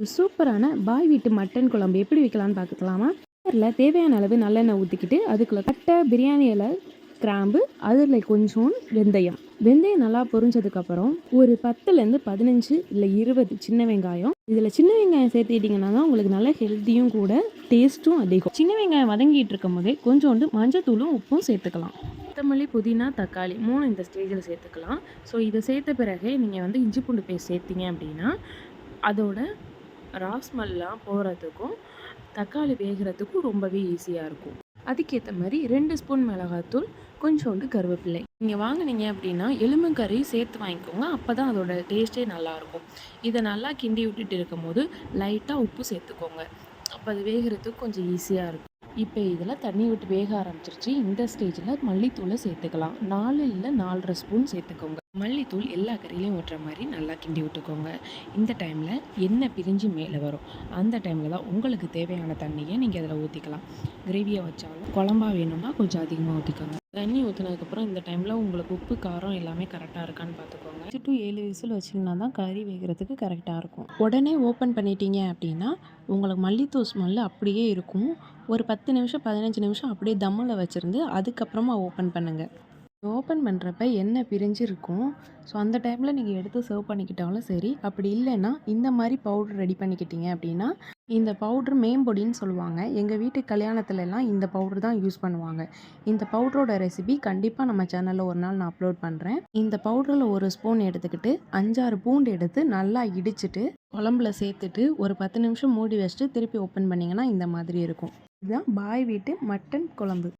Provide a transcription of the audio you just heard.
ஒரு சூப்பரான பாய் வீட்டு மட்டன் குழம்பு எப்படி வைக்கலாம்னு பார்க்கலாமா குக்கரில் தேவையான அளவு நல்லெண்ணெய் ஊற்றிக்கிட்டு அதுக்குள்ளே கட்டை பிரியாணி இலை கிராம்பு அதில் கொஞ்சம் வெந்தயம். வெந்தயம் நல்லா பொரிஞ்சதுக்கப்புறம் ஒரு பத்துலேருந்து பதினஞ்சு இல்லை இருபது சின்ன வெங்காயம். இதில் சின்ன வெங்காயம் சேர்த்துக்கிட்டிங்கன்னா தான் உங்களுக்கு நல்ல ஹெல்த்தியும் கூட டேஸ்ட்டும் அதிகம். சின்ன வெங்காயம் வதங்கிட்டு இருக்கும் போதே கொஞ்சோண்டு மஞ்சத்தூளும் உப்பும் சேர்த்துக்கலாம். கொத்தமல்லி புதினா தக்காளி மூணு இந்த ஸ்டேஜில் சேர்த்துக்கலாம். ஸோ இதை சேர்த்த பிறகு நீங்கள் வந்து இஞ்சி பூண்டு பேஸ்ட் சேர்த்திங்க அப்படின்னா அதோட ராஸ்மல்லாம் போகிறதுக்கும் தக்காளி வேகிறதுக்கும் ரொம்பவே ஈஸியாக இருக்கும். அதுக்கேற்ற மாதிரி ரெண்டு ஸ்பூன் மிளகாத்தூள் கொஞ்சோண்டு கருவேப்பிலை. நீங்கள் வாங்குனீங்க அப்படின்னா எலும்புக்கறி சேர்த்து வாங்கிக்கோங்க. அப்போ தான் அதோட டேஸ்ட்டே நல்லாயிருக்கும் இதை நல்லா கிண்டி விட்டுட்டு இருக்கும்போது லைட்டாக உப்பு சேர்த்துக்கோங்க. அப்போ அது வேகிறதுக்கு கொஞ்சம் ஈஸியாக இருக்கும். இப்போ இதில் தண்ணி விட்டு வேக ஆரம்பிச்சிருச்சு. இந்த ஸ்டேஜில் மல்லித்தூளை சேர்த்துக்கலாம். நாலு இல்லை நாலரை ஸ்பூன் சேர்த்துக்கோங்க. மல்லித்தூள் எல்லா கறியிலையும் ஓட்டுற மாதிரி நல்லா கிண்டி விட்டுக்கோங்க. இந்த டைமில் எண்ணெய் பிரிஞ்சு மேலே வரும். அந்த டைமில் தான் உங்களுக்கு தேவையான தண்ணியை நீங்கள் அதில் ஊற்றிக்கலாம். கிரேவியை வச்சாலும் குழம்பா வேணும்னா கொஞ்சம் அதிகமாக ஊற்றிக்கோங்க. தண்ணி ஊற்றினதுக்கப்புறம் இந்த டைமில் உங்களுக்கு உப்பு காரம் எல்லாமே கரெக்டாக இருக்கான்னு பார்த்துக்கோங்க அஞ்சு டு ஏழு விசில் வச்சிங்கன்னா தான் கறி வேகிறதுக்கு கரெக்டாக இருக்கும். உடனே ஓப்பன் பண்ணிட்டீங்க அப்படின்னா உங்களுக்கு மல்லித்தூள் ஸ்மெல்லு அப்படியே இருக்கும். ஒரு பத்து நிமிஷம் பதினஞ்சு நிமிஷம் அப்படியே தம்மில் வச்சுருந்து அதுக்கப்புறமா ஓப்பன் பண்ணுங்கள் ஓப்பன் பண்ணுறப்ப எண்ணெய் பிரிஞ்சு இருக்கும் ஸோ அந்த டைமில் நீங்கள் எடுத்து சர்வ் பண்ணிக்கிட்டாலும் சரி. அப்படி இல்லைன்னா இந்த மாதிரி பவுடர் ரெடி பண்ணிக்கிட்டீங்க அப்படின்னா இந்த பவுட்ரு மேம்பொடின்னு சொல்லுவாங்க. எங்கள் வீட்டு கல்யாணத்துல எல்லாம் இந்த பவுடர் தான் யூஸ் பண்ணுவாங்க. இந்த பவுடரோட ரெசிபி கண்டிப்பாக நம்ம சேனலில் ஒரு நாள் நான் அப்லோட் பண்ணுறேன் இந்த பவுடரில் ஒரு ஸ்பூன் எடுத்துக்கிட்டு அஞ்சாறு பூண்டு எடுத்து நல்லா இடிச்சிட்டு குழம்புல சேர்த்துட்டு ஒரு பத்து நிமிஷம் மூடி வச்சுட்டு திருப்பி ஓப்பன் பண்ணிங்கன்னா இந்த மாதிரி இருக்கும். இதுதான் பாய் வீட்டு மட்டன் குழம்பு.